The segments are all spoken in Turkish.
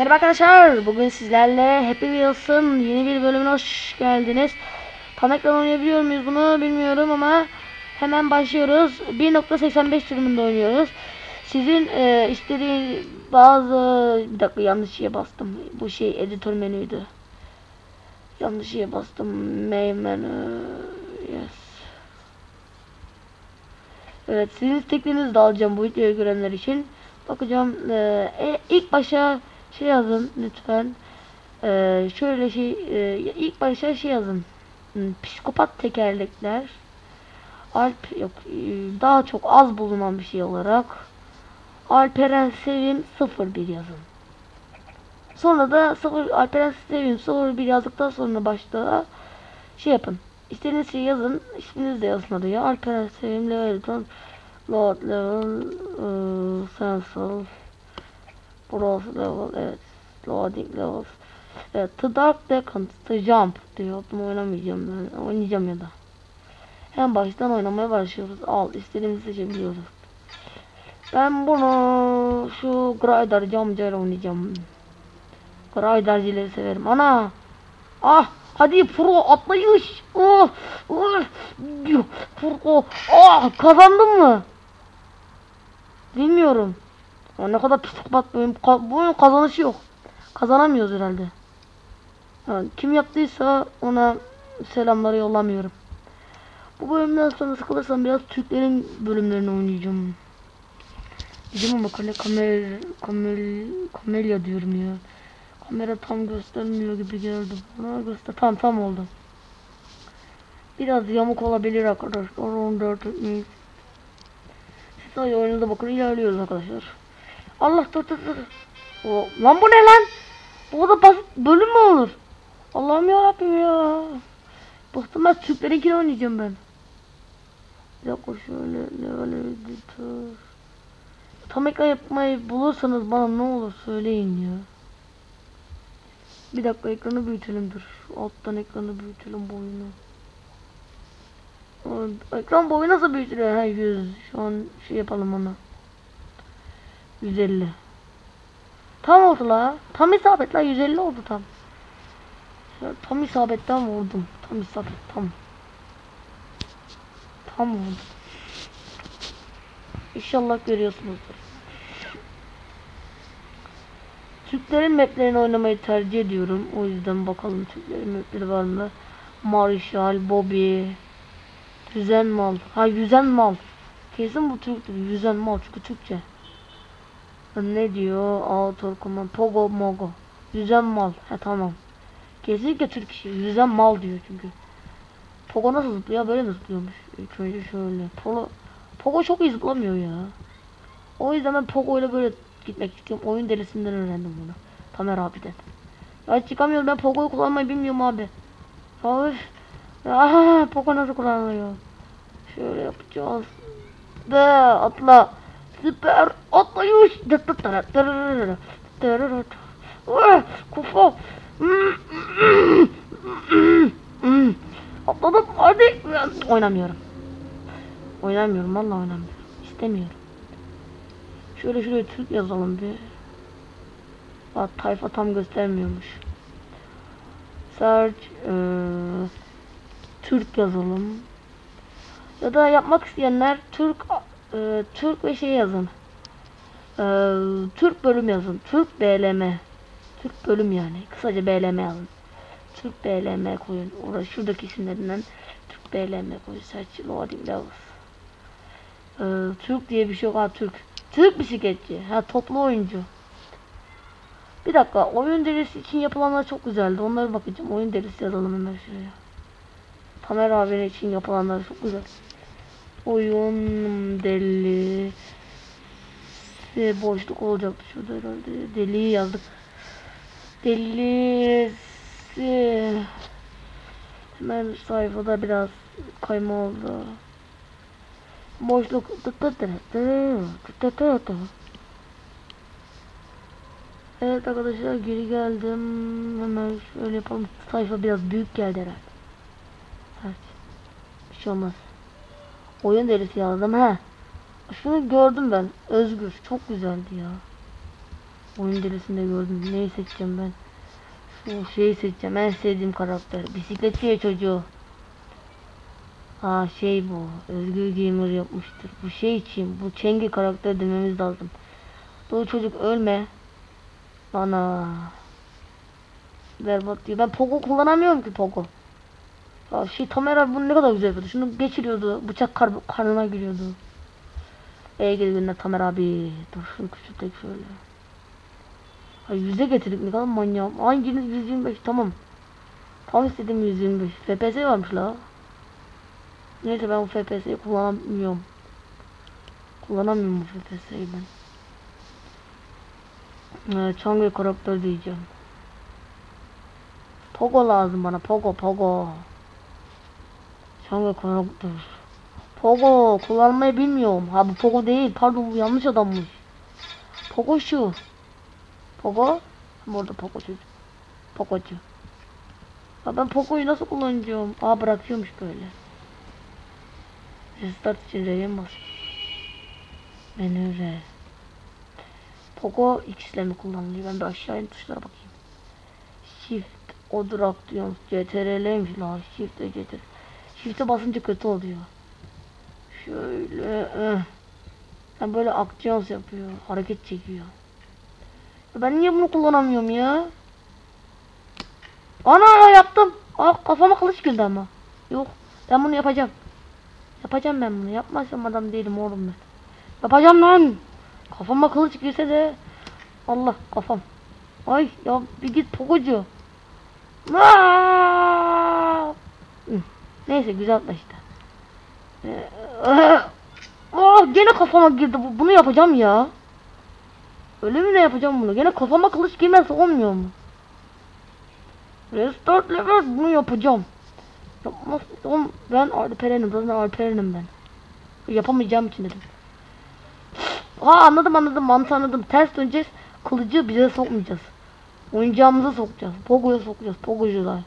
Merhaba arkadaşlar. Bugün sizlerle Happy Wheels'ın yeni bir bölümüne hoş geldiniz. Tam ekran oynayabiliyor muyuz bunu bilmiyorum ama hemen başlıyoruz. 1.85 sürümünde oynuyoruz. Sizin e, istediğiniz bazı bir dakika yanlış şeye bastım. Bu şey editör menüydü. Yanlış şeye bastım. Main menü. Yes. Evet sizin isteklerinizi de alacağım bu videoyu görenler için. Bakacağım. Ee, e, ilk başa şey yazın lütfen. Ee, şöyle şey e, ilk başa şey yazın. Hmm, Psikopat tekerlekler. Alp yok e, daha çok az bulunan bir şey olarak. Alperen Sevim 01 yazın. Sonra da 0 Alperen Sevim 01 yazdıktan sonra başta şey yapın. İstediğiniz şeyi yazın. İsminiz de yazın oraya. Alperen Sevim level Load level sensor Browse level evet. Loading levels Evet The Dark Decans The Jump diyor. Bunu oynamayacağım ben. Oynayacağım ya da. En baştan oynamaya başlıyoruz. Al istediğimizi seçebiliyoruz. Ben bunu şu Grider camcayla oynayacağım. Gridercileri severim. Ana! Ah! Hadi pro atlayış! Oh, oh, pro ah! Kazandın mı? Bilmiyorum. Ya ne kadar psikopat bu oyun. Bu oyun kazanışı yok. Kazanamıyoruz herhalde. Yani kim yaptıysa ona selamları yollamıyorum. Bu bölümden sonra sıkılırsam biraz Türklerin bölümlerini oynayacağım. Diyeceğim ama kale kamer kamel kamelya diyorum ya. Kamera tam göstermiyor gibi geldi bana. Göster tam tam oldu. Biraz yamuk olabilir arkadaşlar. 14 etmeyiz. Sayı oyununda bakın ilerliyoruz arkadaşlar. Allah dur dur dur. O, lan bu ne lan? Bu da basit bölüm mü olur? Allah'ım ya Rabbim ya. Bıktım ben Türklerinkini oynayacağım ben. Bir dakika şöyle level editor. Tam ekran yapmayı bulursanız bana ne olur söyleyin ya. Bir dakika ekranı büyütelim dur. Alttan ekranı büyütelim boyunu. Ekran boyu nasıl büyütülüyor? Ha 100. Şu an şey yapalım ona. 150. Tam oldu la. Tam isabet la 150 oldu tam. Tam isabetten vurdum. Tam isabet tam. Tam oldu. İnşallah görüyorsunuzdur. Türklerin maplerini oynamayı tercih ediyorum. O yüzden bakalım Türklerin mapleri var mı? Marshall, Bobby, Yüzen mal. Ha yüzen mal. Kesin bu Türk'tür. Yüzen mal çünkü Türkçe. Ne diyor? Autor command. Pogo mogo. Yüzen mal. Ha tamam. Kesinlikle Türk işi. Yüzen mal diyor çünkü. Pogo nasıl zıplıyor? Böyle mi zıplıyormuş? İlk önce şöyle. Pogo, Pogo çok iyi zıplamıyor ya. O yüzden ben Pogo ile böyle gitmek istiyorum. Oyun delisinden öğrendim bunu. Tamer abiden. Ya çıkamıyorum ben Pogo'yu kullanmayı bilmiyorum abi. Abi Aha, Poco nasıl kullanılıyor? Şöyle yapacağız. De atla. Süper atlayış. Kufa. Atladım hadi. Oynamıyorum. Oynamıyorum vallahi oynamıyorum. İstemiyorum. Şöyle şöyle Türk yazalım bir. Bak tayfa tam göstermiyormuş. Search. Ee, Türk yazalım. Ya da yapmak isteyenler Türk e, Türk ve şey yazın. E, Türk bölüm yazın. Türk BLM. Türk bölüm yani. Kısaca BLM yazın. Türk BLM koyun. Orada şuradaki isimlerinden Türk BLM koyun. Search loading levels. Türk diye bir şey yok. Ha Türk. Türk bisikletçi. Ha toplu oyuncu. Bir dakika. Oyun derisi için yapılanlar çok güzeldi. Onlara bakacağım. Oyun derisi yazalım hemen şuraya. Tamer abinin için yapılanlar çok güzel. Oyun deli boşluk olacak şurada herhalde. Deli yazdık. Delisi hemen sayfada biraz kayma oldu. Boşluk Evet arkadaşlar geri geldim. Hemen şöyle yapalım. Sayfa biraz büyük geldi herhalde. Evet. Bir şey olmaz. Oyun derisi yazdım he. Şunu gördüm ben. Özgür. Çok güzeldi ya. Oyun delisinde gördüm. Neyi seçeceğim ben? Şu şeyi seçeceğim. En sevdiğim karakter. Bisikletçi çocuğu. Ha şey bu. Özgür Gamer yapmıştır. Bu şey için. Bu Çengi karakter dememiz lazım. Bu çocuk ölme. Bana. Berbat diyor. Ben Pogo kullanamıyorum ki Pogo. Ya şey Tamer abi bunu ne kadar güzel yapıyordu. Şunu geçiriyordu. Bıçak kar karnına giriyordu. Ey gidi günler Tamer abi. Dur şunu küçültek şöyle. Ay yüze getirdik ne kadar manyağım. Hanginiz 125 tamam. Tam istediğim 125. FPS varmış la. Neyse ben bu FPS'yi kullanamıyorum. Kullanamıyorum bu FPS'yi ben. Evet, Changi karakter diyeceğim. Pogo lazım bana. Pogo, Pogo. Changi karakter. Pogo kullanmayı bilmiyorum. Ha bu Pogo değil. Pardon bu yanlış adammış. Pogo şu. Pogo. Burada Pogo çocuk. Pogocu. Ya ben Pogo'yu nasıl kullanacağım? Aa bırakıyormuş böyle. Restart için R'ye bas? Menü R. Pogo X ile mi kullanılıyor? Ben bir aşağı in tuşlara bakayım. Shift Odur Action CTRL'ymiş la. Shift ve CTRL. Shift'e basınca kötü oluyor. Şöyle eh. Ben böyle aksiyon yapıyor. Hareket çekiyor. Ben niye bunu kullanamıyorum ya? Ana yaptım. Aa kafama kılıç girdi ama. Yok. Ben bunu yapacağım. Yapacağım ben bunu. Yapmazsam adam değilim oğlum ben. Yapacağım lan. Kafama kılıç girse de Allah kafam. Ay ya bir git! Hı, Neyse güzel atla işte. Aa, gene kafama girdi bu. Bunu yapacağım ya. Öyle mi ne yapacağım bunu? Gene kafama kılıç girmezse olmuyor mu? Restart level bunu yapacağım. Yapmaz. Ben Alperen'im. Zaten Alperen'im ben. Yapamayacağım için dedim. Ha anladım anladım mantığı anladım. Ters döneceğiz. Kılıcı bize sokmayacağız. Oyuncağımıza sokacağız. Pogo'ya sokacağız. Pogocular.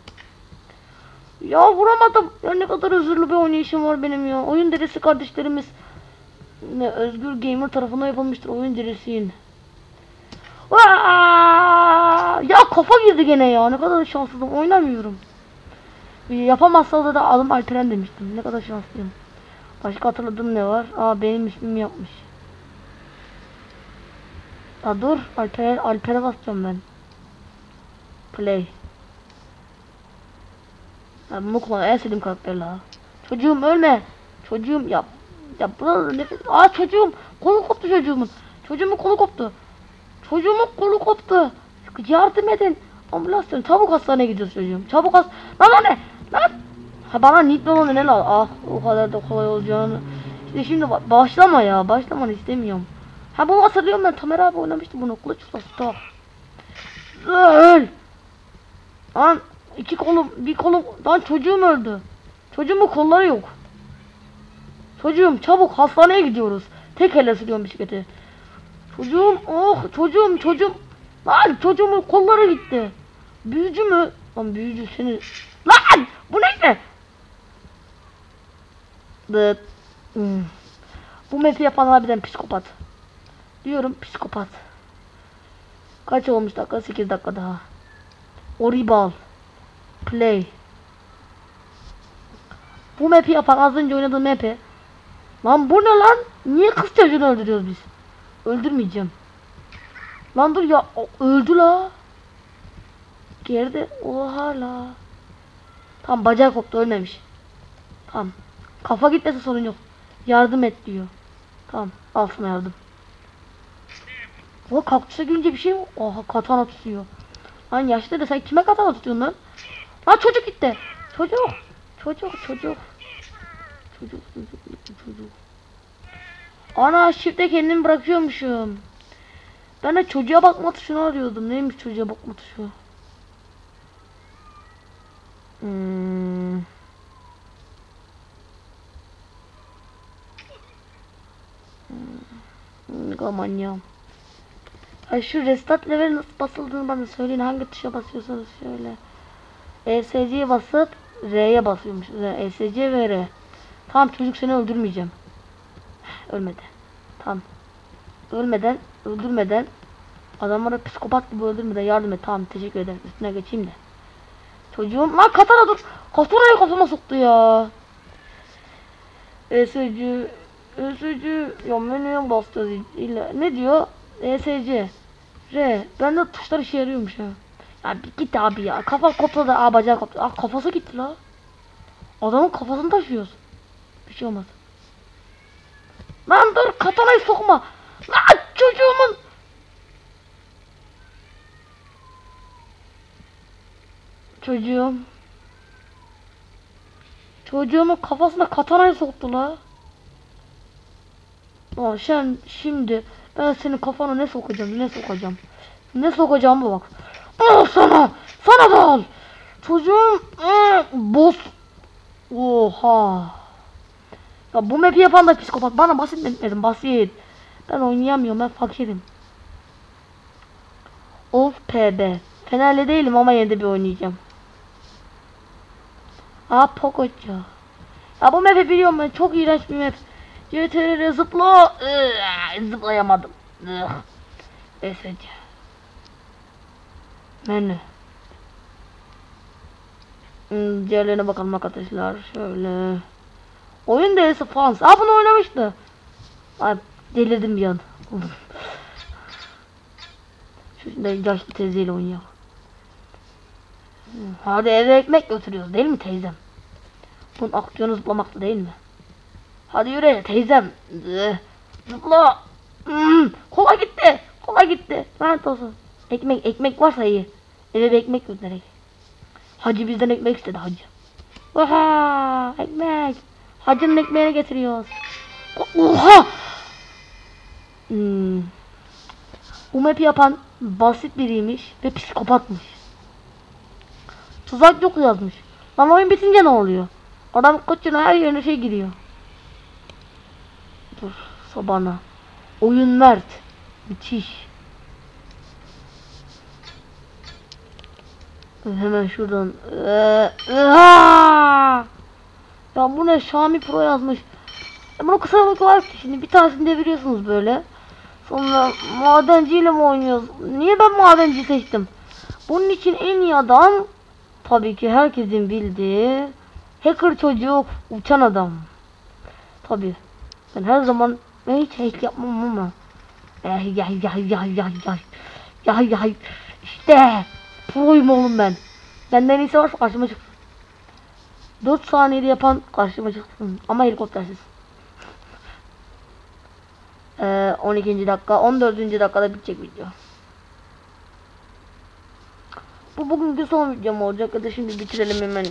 Ya vuramadım. Ya ne kadar özürlü bir oynayışım var benim ya. Oyun derisi kardeşlerimiz ne Özgür Gamer tarafından yapılmıştır oyun derisinin. Aa! Ya kafa girdi gene ya. Ne kadar şanssızım. Oynamıyorum. Yapamazsa da adım Alperen demiştim. Ne kadar şanslıyım. Başka hatırladığım ne var? Aa benim ismimi yapmış. Aa dur. Alper'e basacağım ben. Play. Bunu kullan. En sevdiğim karakter. Çocuğum ölme. Çocuğum yap. Ya burada nefes. Aa çocuğum. Kolu koptu çocuğumun. Çocuğumun kolu koptu. Çocuğumun kolu koptu. Yardım edin. Ambulans dönün. Çabuk hastaneye gidiyoruz çocuğum. Çabuk has. Lan o ne? Lan. Ha bana nitro olan ne la? Ah o kadar da kolay olacağını. İşte şimdi ba- başlama ya. Başlamanı istemiyorum. Ha bunu hatırlıyorum ben. Tamer abi oynamıştı bunu. Kılıç ustası. Öl. Lan iki kolum bir kolum. Lan çocuğum öldü. Çocuğumun kolları yok. Çocuğum çabuk hastaneye gidiyoruz. Tek elle sürüyorum bisikleti. Çocuğum oh çocuğum çocuğum. Lan çocuğumun kolları gitti. Büyücü mü? Lan büyücü seni. Lan bu neydi? Dıt. Hmm. Bu map'i yapan harbiden psikopat. Diyorum psikopat. Kaç olmuş dakika? 8 dakika daha. Oribal. Play. Bu map'i yapan az önce oynadığım map'i. Lan bu ne lan? Niye kız çocuğunu öldürüyoruz biz? Öldürmeyeceğim. Lan dur ya öldü la. Geride oha la. Tam bacağı koptu ölmemiş. Tamam. Kafa gitmesi sorun yok. Yardım et diyor. Tamam al sana yardım. O kaktüse girince bir şey mi? Oha katana tutuyor. Lan yaşlı da sen kime katana tutuyorsun lan? Lan çocuk gitti. Çocuk. Çocuk çocuk. Çocuk çocuk çocuk. Ana shift'e kendimi bırakıyormuşum. Ben de çocuğa bakma tuşunu arıyordum. Neymiş çocuğa bakma tuşu? Hmm. Hmm. Manyağım. Ay şu restart level nasıl basıldığını bana söyleyin. Hangi tuşa basıyorsanız şöyle. ESC'ye basıp R'ye basıyormuş. ESC ve R. Tamam çocuk seni öldürmeyeceğim. Ölmedi. Tamam. Ölmeden, öldürmeden Adamlara psikopat gibi öldürmeden yardım et. Tamam teşekkür ederim. Üstüne geçeyim de. Çocuğum lan katana dur. Katanayı kafama soktu ya. ESC ESC ya menüye bastı ne diyor? ESC R ben de tuşlar işe yarıyormuş. Ya bir git abi ya. Kafa koptu da aa bacağı koptu. Aa kafası gitti la. Adamın kafasını taşıyoruz. Bir şey olmaz. Lan dur katanayı sokma. Lan çocuğumun. Çocuğum. Çocuğumun kafasına katanayı soktu la. Lan sen şimdi ben senin kafana ne sokacağım ne sokacağım. Ne sokacağım bak. Al sana. Sana da al. Çocuğum. ıı, Boz. Oha. Ya bu map'i yapan da psikopat. Bana basit etmedim basit. Ben oynayamıyorum ben fakirim. Of PB. Fenerli değilim ama yine de bir oynayacağım. Aa Pococha. Ya bu map'i biliyorum ben çok iğrenç bir map. CTRL zıpla. Iıı, zıplayamadım. Ugh. ESC. Menü. Hmm, diğerlerine bakalım arkadaşlar. Şöyle. Oyun delisi fans. Aa bunu oynamıştı. Ay delirdim bir an. Şimdi yaşlı teyzeyle oynuyor. Hmm, Hadi eve ekmek götürüyoruz değil mi teyzem? Bunun aksiyonu zıplamakta değil mi? Hadi yürü teyzem. Zı- Zıpla. Hmm, kola gitti. Kola gitti. Lanet olsun. Ekmek ekmek varsa iyi. Eve bir ekmek gönderek. Hacı bizden ekmek istedi hacı. Oha ekmek. Hacının ekmeğini getiriyoruz. Oha. Hmm. Bu map'i yapan basit biriymiş ve psikopatmış. Tuzak yok yazmış. Lan oyun bitince ne oluyor? Adam koçuna her yerine şey giriyor. Dur sabana. Oyun mert. Müthiş. Hemen şuradan. Ee, aa! Ya bu ne Xiaomi Pro yazmış. E bunu kısa var ki şimdi bir tanesini deviriyorsunuz böyle. Sonra madenciyle mi oynuyoruz? Niye ben madenci seçtim? Bunun için en iyi adam tabii ki herkesin bildiği hacker çocuk uçan adam. Tabii. Ben her zaman ben hiç hack yapmam ama. Eh, ya ya ya ya ya ya ya işte proyum oğlum ben. Benden iyisi varsa karşıma çıksın. 4 saniyede yapan karşıma çıksın ama helikoptersiz. Ee, 12. dakika 14. dakikada bitecek video. Bu bugünkü son videom olacak ya da şimdi bitirelim hemen